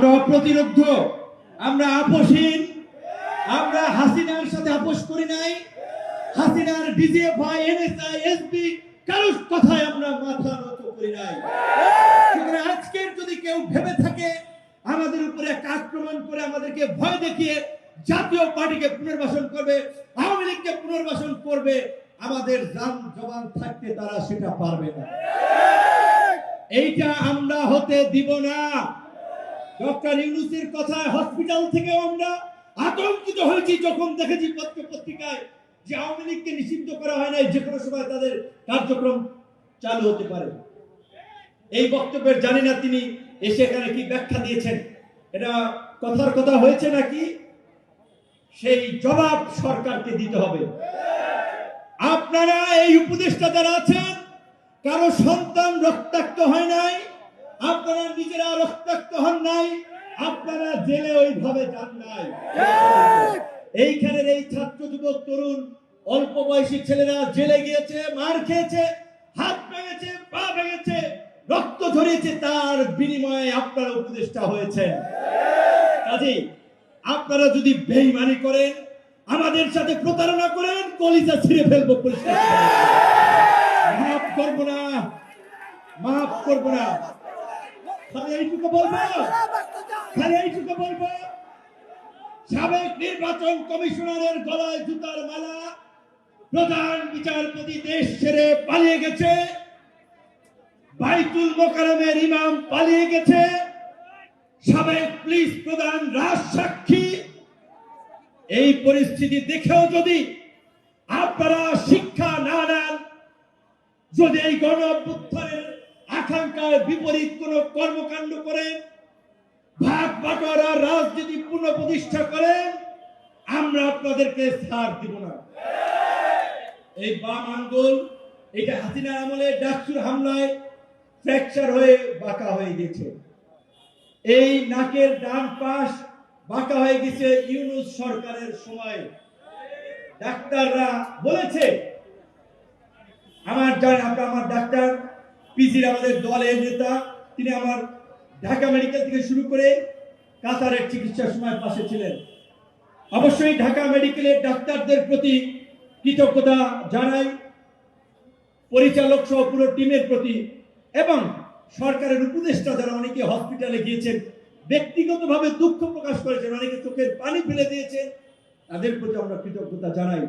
আমরা অপ্রতিরোধ আমরা আপোষহীন, আমরা হাসিনার সাথে আপোষ করি নাই। হাসিনার ডিজিএফআই এনএসআই, এসপি, কারোর কথায় আমরা মাথা নত করি নাই। আজকের যদি কেউ ভেবে থাকে, আমাদের উপরে একটা আক্রমণ করে আমাদেরকে ভয় দেখিয়ে জাতীয় পার্টিকে পুনর্বাসন করবে, আওয়ামী লীগকে পুনর্বাসন করবে, আমাদের জান জবান থাকতে তারা সেটা পারবে না। এইটা আমরা হতে দিব না। ডক্টর ইউনুসের কথায় হসপিটাল থেকেও আমরা আতঙ্কিত হয়েছি যখন দেখেছি পত্র পত্রিকায় যে আওয়ামী লীগকে নিষিদ্ধ করা হয় নাই যে কোনো সময় তাদের কার্যক্রম চালু হতে পারে। এই বক্তব্যের জানি না তিনি এসে এখানে কি ব্যাখ্যা দিয়েছেন। এটা কথার কথা হয়েছে নাকি? সেই জবাব সরকারকে দিতে হবে। আপনারা এই উপদেষ্টা যারা আছেন, কারও সন্তান রক্তাক্ত হয় নাই আপনারা নিজেরা রক্তাক্ত হন নাই, আপনারা জেলে ওইভাবে যান নাই। এইখানের এই ছাত্র যুবক, তরুণ, অল্প বয়সী ছেলেরা জেলে গিয়েছে, মার খেয়েছে, হাত ভেঙেছে, পা ভেঙেছে, রক্ত ঝরিয়েছে, তার বিনিময়ে আপনারা উপদেষ্টা হয়েছেন। কাজেই আপনারা যদি বেইমানি করেন, আমাদের সাথে প্রতারণা করেন, কলিজা ছিঁড়ে ফেলব পরিষ্কার মাফ করব না, মাফ করব না। খালি এইটুকু বলব। খালি এইটুকু বলব। সাবেক নির্বাচন কমিশনারের গলায় জুতার মালা প্রধান বিচারপতি দেশ ছেড়ে পালিয়ে গেছে। বাইতুল মোকারমের ইমাম পালিয়ে গেছে। সাবেক পুলিশ প্রধান রাজ সাক্ষী। এই পরিস্থিতি দেখেও যদি আপনারা শিক্ষা না নেন যদি এই গণ আকাঙ্ক্ষার বিপরীত কোন কর্মকাণ্ড করেন ভাগ বাটোয়ারা রাজনীতি পুনঃপ্রতিষ্ঠা করেন আমরা আপনাদেরকে ছাড় দিব না। এই বাম আঙ্গুল এটা হাসিনা আমলে ডাকসুর হামলায় ফ্র্যাকচার হয়ে বাঁকা হয়ে গেছে। এই নাকের ডান পাশ বাঁকা হয়ে গেছে ইউনুস সরকারের সময়। ডাক্তাররা বলেছে, আমার জান আপনার আমার ডাক্তার পিজির আমাদের দলের নেতা, তিনি আমার ঢাকা মেডিকেল থেকে শুরু করে কাতারের চিকিৎসার সময় পাশে ছিলেন। অবশ্যই ঢাকা মেডিকেলের ডাক্তারদের প্রতি কৃতজ্ঞতা জানাই, পরিচালক সহ পুরো টিমের প্রতি এবং সরকারের উপদেষ্টা যারা অনেকে হসপিটালে গিয়েছেন, ব্যক্তিগতভাবে দুঃখ প্রকাশ করেছেন, অনেকে চোখের পানি ফেলে দিয়েছেন, তাদের প্রতি আমরা কৃতজ্ঞতা জানাই।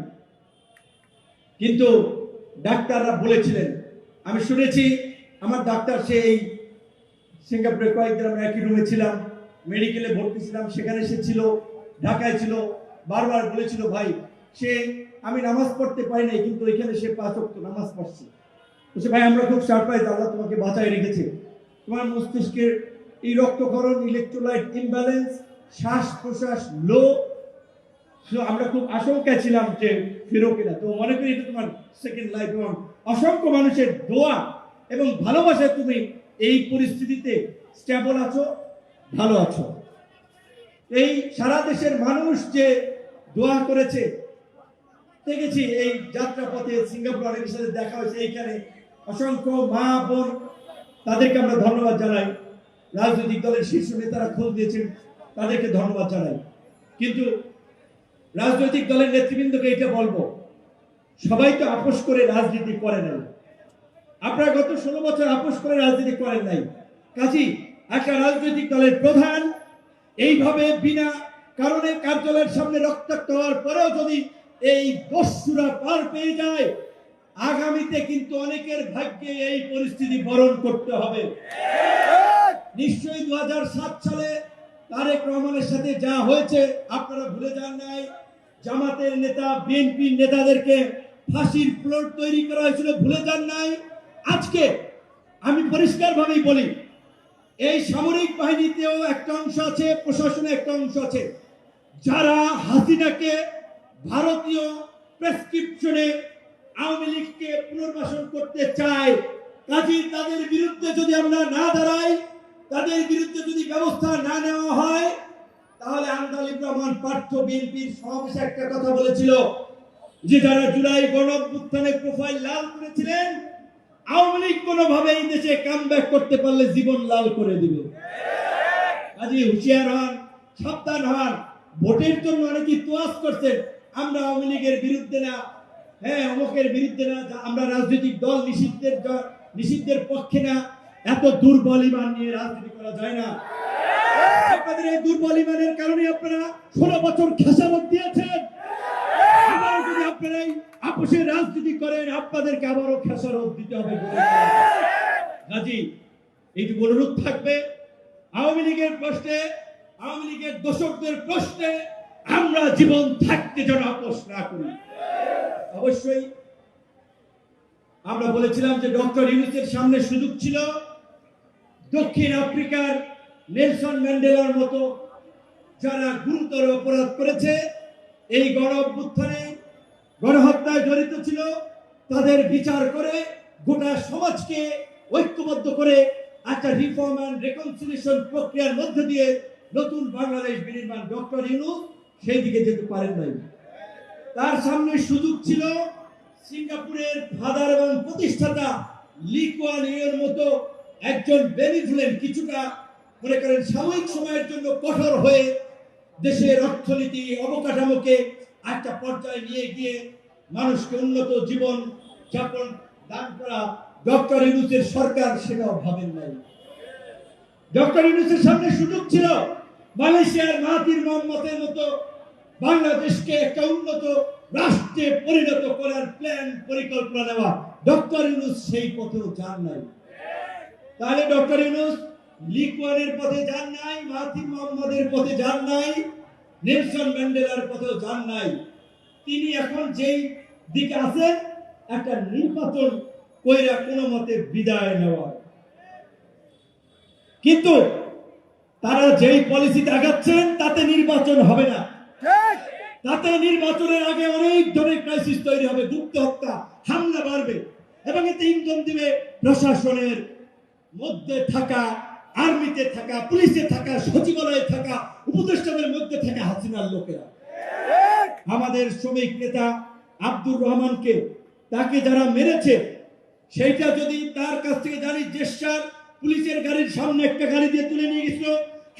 কিন্তু ডাক্তাররা বলেছিলেন, আমি শুনেছি আমার ডাক্তার সে এই সিঙ্গাপুরে কয়েকদিন আমরা একই রুমে ছিলাম মেডিকেলে ভর্তি ছিলাম, সেখানে সে ছিল, ঢাকায় ছিল, বারবার বলেছিল, ভাই, সে, আমি নামাজ পড়তে পারি নাই, কিন্তু ওইখানে সে পাঁচ নামাজ পড়ছে। বলছে, ভাই, আমরা খুব সারপ্রাইজ আল্লাহ তোমাকে বাঁচায় রেখেছে। তোমার মস্তিষ্কের এই রক্তকরণ ইলেকট্রোলাইট ইমব্যালেন্স শ্বাস প্রশ্বাস লো আমরা খুব আশঙ্কায় ছিলাম যে ফেরো কিনা তো মনে করি এটা তোমার সেকেন্ড লাইফ এবং অসংখ্য মানুষের দোয়া এবং ভালোবাসায় তুমি এই পরিস্থিতিতে স্ট্যাবল আছো, ভালো আছো। এই সারা দেশের মানুষ যে দোয়া করেছে, দেখেছি এই যাত্রাপথে সিঙ্গাপুর সাথে দেখা হয়েছে, এইখানে অসংখ্য মা, বোন, তাদেরকে আমরা ধন্যবাদ জানাই। রাজনৈতিক দলের শীর্ষ নেতারা খোঁজ দিয়েছেন তাদেরকে ধন্যবাদ জানাই। কিন্তু রাজনৈতিক দলের নেতৃবৃন্দকে এটা বলব, সবাই তো আপোষ করে রাজনীতি করে নাই। আপনারা গত ষোলো বছর আপোষ করে রাজনীতি করেন নাই। কাজী, একটা রাজনৈতিক দলের প্রধান এইভাবে বিনা কারণে কার্যালয়ের সামনে রক্তাক্ত হওয়ার পরেও যদি এই দস্যুরা পার পেয়ে যায়, আগামীতে কিন্তু অনেকের ভাগ্যে এই পরিস্থিতি বরণ করতে হবে। নিশ্চয়ই দু হাজার সাত সালে তারেক রহমানের সাথে যা হয়েছে, আপনারা ভুলে যান নাই। জামাতের নেতা, বিএনপির নেতাদেরকে ফাঁসির প্লট তৈরি করা হয়েছিল, ভুলে যান নাই। আজকে আমি পরিষ্কারভাবেই বলি, এই সামরিক বাহিনীতেও একটা অংশ আছে, প্রশাসনে একটা অংশ আছে। যারা হাসিনাকে ভারতীয় প্রেসক্রিপশনে আওয়ামী লীগকে পুনর্বাসন করতে চায় কাজী তাদের বিরুদ্ধে যদি আমরা না দাঁড়াই, তাদের বিরুদ্ধে যদি ব্যবস্থা না নেওয়া হয়, তাহলে আন্দালিব রহমান পার্থ বিএনপির সমাবেশে একটা কথা বলেছিল, যে যারা জুলাই গণ প্রোফাইল লাল করেছিলেন আওয়ামী লীগ কোনোভাবে এই দেশে কাম করতে পারলে জীবন লাল করে দিবে। কাজে হুঁশিয়ার হন, সাবধান হন, ভোটের জন্য অনেকে তোয়াজ করছেন। আমরা আওয়ামী লীগের বিরুদ্ধে না হ্যাঁ অমুকের বিরুদ্ধে না আমরা রাজনৈতিক দল নিষিদ্ধের নিষিদ্ধের পক্ষে না। এত দুর্বল ইমান নিয়ে রাজনীতি করা যায় না। আপনাদের এই দুর্বল ইমানের কারণে আপনারা ষোলো বছর খেসারত দিয়েছেন। আবার যদি আপনারা আপোষের রাজনীতি করেন, আপনাদেরকে আবারও খেসারত দিতে হবে গাজী, এইটুকু অনুরোধ থাকবে, আওয়ামী লীগের প্রশ্নে, আওয়ামী লীগের দোষকদের প্রশ্নে আমরা জীবন থাকতে যেন আপোষ না করি। অবশ্যই, আমরা বলেছিলাম যে ডক্টর ইউনুসের সামনে সুযোগ ছিল, দক্ষিণ আফ্রিকার নেলসন ম্যান্ডেলার মতো যারা গুরুতর অপরাধ করেছে, এই গণ অভ্যুত্থানে গণহত্যায় জড়িত ছিল, তাদের বিচার করে গোটা সমাজকে ঐক্যবদ্ধ করে একটা রিফর্ম অ্যান্ড রেকনসিলিয়েশন প্রক্রিয়ার মধ্য দিয়ে নতুন বাংলাদেশ বিনির্মাণ ডক্টর ইউনুস সেই দিকে যেতে পারেন নাই। তার সামনে সুযোগ ছিল সিঙ্গাপুরের ফাদার এবং প্রতিষ্ঠাতা লি কুয়ান ইউর মতো একজন বেনিফুলেন কিছুটা মনে করেন সাময়িক সময়ের জন্য কঠোর হয়ে দেশের অর্থনীতি অবকাঠামোকে একটা পর্যায়ে নিয়ে গিয়ে মানুষকে উন্নত জীবন যাপন, দান করা ডক্টর ইউনুসের সরকার সেটাও ভাবেন নাই। ডক্টর ইউনুসের সামনে সুযোগ ছিল, মালয়েশিয়ার মাহাতির মোহাম্মদের মতো বাংলাদেশকে একটা উন্নত রাষ্ট্রে পরিণত করার প্ল্যান পরিকল্পনা নেওয়া ডক্টর ইউনুস সেই পথেও যান নাই। তাহলে ডক্টর ইউনুস লিকুয়ানের পথে যান নাই মাহাতির মোহাম্মদের পথে যান নাই। নেলসন ম্যান্ডেলার পথেও যান নাই। তিনি এখন যেই দিকে আছেন একটা নির্বাচন কইরা কোনো মতে বিদায় নেওয়া। কিন্তু তারা যেই পলিসিতে আগাচ্ছেন তাতে নির্বাচন হবে না। তাতে নির্বাচনের আগে অনেক ধরনের ক্রাইসিস তৈরি হবে গুপ্ত হত্যা হামলা বাড়বে। এবং এতে ইন্ধন দিবে প্রশাসনের মধ্যে থাকা আর্মিতে থাকা, পুলিশে থাকা, সচিবালয়ে থাকা, উপদেষ্টাদের মধ্যে থাকা হাসিনার লোকেরা। আমাদের শ্রমিক নেতা আব্দুর রহমানকে তাকে যারা মেরেছে, সেইটা যদি তার কাছ থেকে জানি জেস্টার পুলিশের গাড়ির সামনে একটা গাড়ি দিয়ে তুলে নিয়ে গেছিল,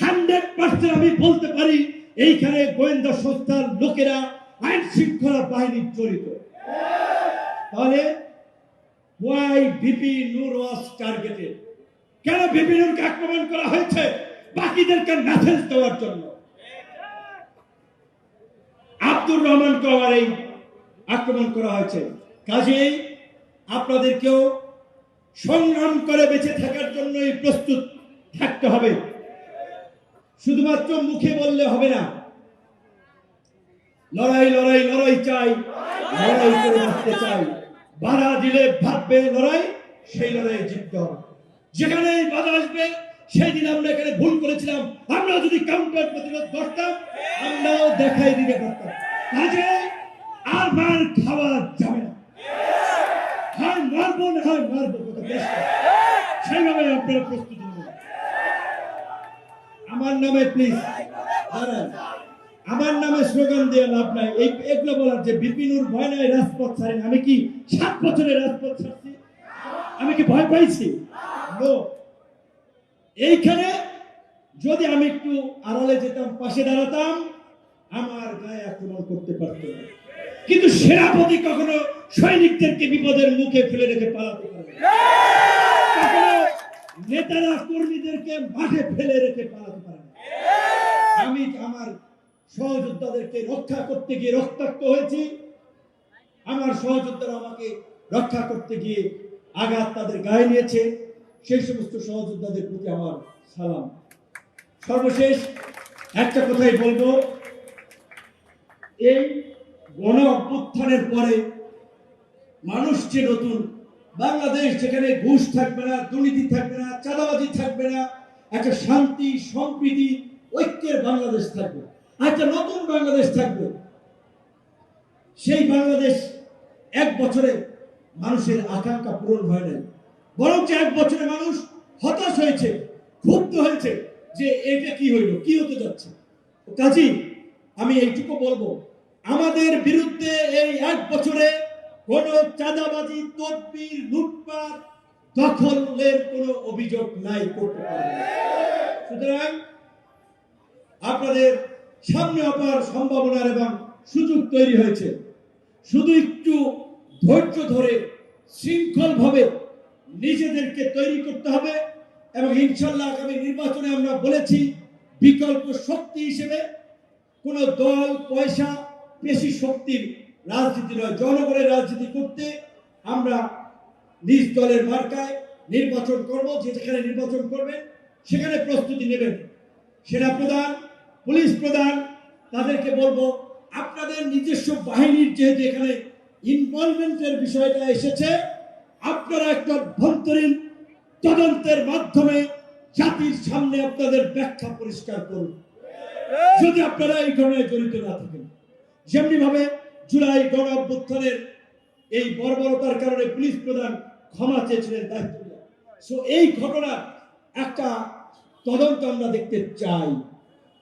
হান্ড্রেড পার্সেন্ট আমি বলতে পারি, এইখানে গোয়েন্দা সংস্থার লোকেরা আইন শৃঙ্খলা বাহিনীর জড়িত। তাহলে ওয়াই বিপি নূর ওয়াজ টার্গেটেড কেন বিপি আক্রমণ করা হয়েছে? বাকিদেরকে মেসেজ দেওয়ার জন্য। আব্দুর রহমানকে আবার এই আক্রমণ করা হয়েছে। কাজেই আপনাদেরকেও সংগ্রাম করে বেঁচে থাকার জন্যই প্রস্তুত থাকতে হবে। শুধুমাত্র মুখে বললে হবে না। লড়াই লড়াই লড়াই চাই। লড়াই করে বাঁচতে চাই। বাধা দিলে ভাববে লড়াই, সেই লড়াই জিততে হবে। যেখানে বাধা আসবে সেই দিন আমরা এখানে ভুল করেছিলাম। আমরা যদি কাউন্টার প্রতিরোধ করতাম, আমরাও দেখাই দিতে পারতাম। কাজে আর মার খাওয়া যাবে না। হয় না হয়। সেইভাবে আপনারা প্রস্তুতি আমার নামে প্লিজ আমার নামে স্লোগান দিয়ে লাভ নাই। এগুলো বলার যে বিপিনুর ভয় নাই রাজপথ ছাড়েন। আমি কি সাত বছরের রাজপথ ছাড়ছি? আমি কি ভয় পাইছি. এইখানে যদি আমি একটু আড়ালে যেতাম, পাশে দাঁড়াতাম, আমার গায়ে আক্রমণ করতে পারতো না কিন্তু সেনাপতি কখনো সৈনিকদেরকে বিপদের মুখে ফেলে রেখে পালাতে পারে না। কখনো নেতারা কর্মীদেরকে মাঠে ফেলে রেখে পালাতে পারে। আমি আমার সহযোদ্ধাদেরকে রক্ষা করতে গিয়ে রক্তাক্ত হয়েছি আমার সহযোদ্ধারা আমাকে রক্ষা করতে গিয়ে আঘাত তাদের গায়ে নিয়েছে। সেই সমস্ত সহযোদ্ধাদের প্রতি আমার সালাম। সর্বশেষ একটা কথাই বলব। এই গণ অভ্যুত্থানের পরে মানুষ যে নতুন, বাংলাদেশ যেখানে ঘুষ থাকবে না, দুর্নীতি থাকবে না, চাঁদাবাজি থাকবে না, একটা শান্তি সম্প্রীতি ঐক্যের বাংলাদেশ থাকবে। একটা নতুন বাংলাদেশ থাকবে। সেই বাংলাদেশ এক বছরে মানুষের আকাঙ্ক্ষা পূরণ হয় নাই। বরঞ্চ এক বছরে মানুষ হতাশ হয়েছে, ক্ষুব্ধ হয়েছে যে এটা কি হইল, কি হতে যাচ্ছে। কাজী, আমি এইটুকু বলব, আমাদের বিরুদ্ধে এই এক বছরে কোন চাঁদাবাজি, তদবির, লুটপাট, দখলের কোন অভিযোগ নাই করতে পারবে সুতরাং আপনাদের সামনে অপার সম্ভাবনার এবং সুযোগ তৈরি হয়েছে। শুধু একটু ধৈর্য ধরে শৃঙ্খলভাবে নিজেদেরকে তৈরি করতে হবে এবং ইনশাল্লাহ আগামী নির্বাচনে আমরা বলেছি বিকল্প শক্তি হিসেবে কোনো দল, পয়সা বেশি শক্তির রাজনীতি নয়, জনগণের রাজনীতি করতে আমরা নিজ দলের মার্কায় নির্বাচন করব, যেখানে নির্বাচন করবেন, সেখানে প্রস্তুতি নেবেন। সেনা প্রধান, পুলিশ প্রধান, তাদেরকে বলব, আপনাদের নিজস্ব বাহিনীর যেহেতু এখানে ইনভলভমেন্টের বিষয়টা এসেছে। আপনারা একটা অভ্যন্তরীণ তদন্তের মাধ্যমে জাতির সামনে আপনাদের ব্যাখ্যা পরিষ্কার করুন। যদি আপনারা এই ঘটনায় জড়িত না থাকেন যেমনি ভাবে জুলাই গণ অভ্যুত্থানের এই বর্বরতার কারণে পুলিশ প্রধান ক্ষমা চেয়েছিলেন দায়িত্ব সো এই ঘটনা একটা তদন্ত আমরা দেখতে চাই।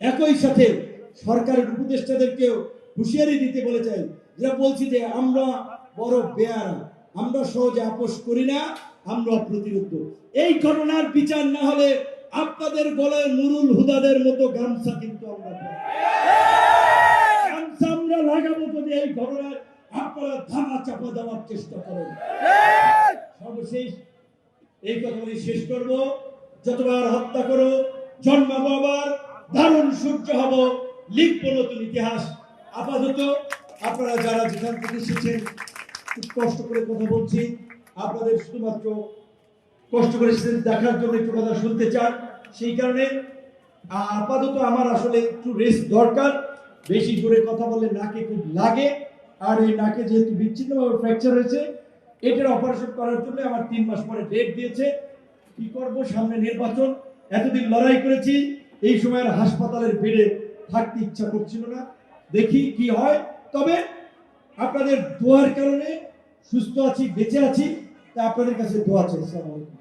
একই সাথে সরকারের উপদেষ্টাদেরকেও হুঁশিয়ারি দিতে বলে যেটা বলছি যে আমরা বড় বেয়ারা আমরা সহজে আপোষ করি না, আমরা প্রতিরোধ এই ঘটনার বিচার না হলে আপনাদের গলায় নুরুল হুদাদের মতো গামছা কিন্তু আমরা গামছা আমরা লাগাবো যদি এই ঘটনায় আপনারা ধামা চাপা দেওয়ার চেষ্টা করেন। সর্বশেষ এই কথা বলে শেষ করব। যতবার হত্যা করো, জন্মাবো আবার, দারুণ সূর্য হব, লিখব নতুন ইতিহাস। আপাতত আপনারা যারা যেখান থেকে এসেছেন কষ্ট করে কথা বলছি। আপনাদের শুধুমাত্র কষ্ট করে এসেছেন দেখার জন্য একটু কথা শুনতে চান। সেই কারণে আপাতত আমার আসলে একটু রেস্ট দরকার। বেশি জোরে কথা বললে নাকে খুব লাগে। আর এই নাকে যেহেতু বিচ্ছিন্নভাবে ফ্র্যাকচার হয়েছে, এটার অপারেশন করার জন্য আমার তিন মাস পরে ডেট দিয়েছে। কি করব? সামনে নির্বাচন। এতদিন লড়াই করেছি। এই সময় আর হাসপাতালের বেডে থাকতে ইচ্ছা করছিল না। দেখি কি হয়। তবে আপনাদের দোয়ার কারণে সুস্থ আছি, বেঁচে আছি, তা আপনাদের কাছে দোয়া চাই আসসালামু আলাইকুম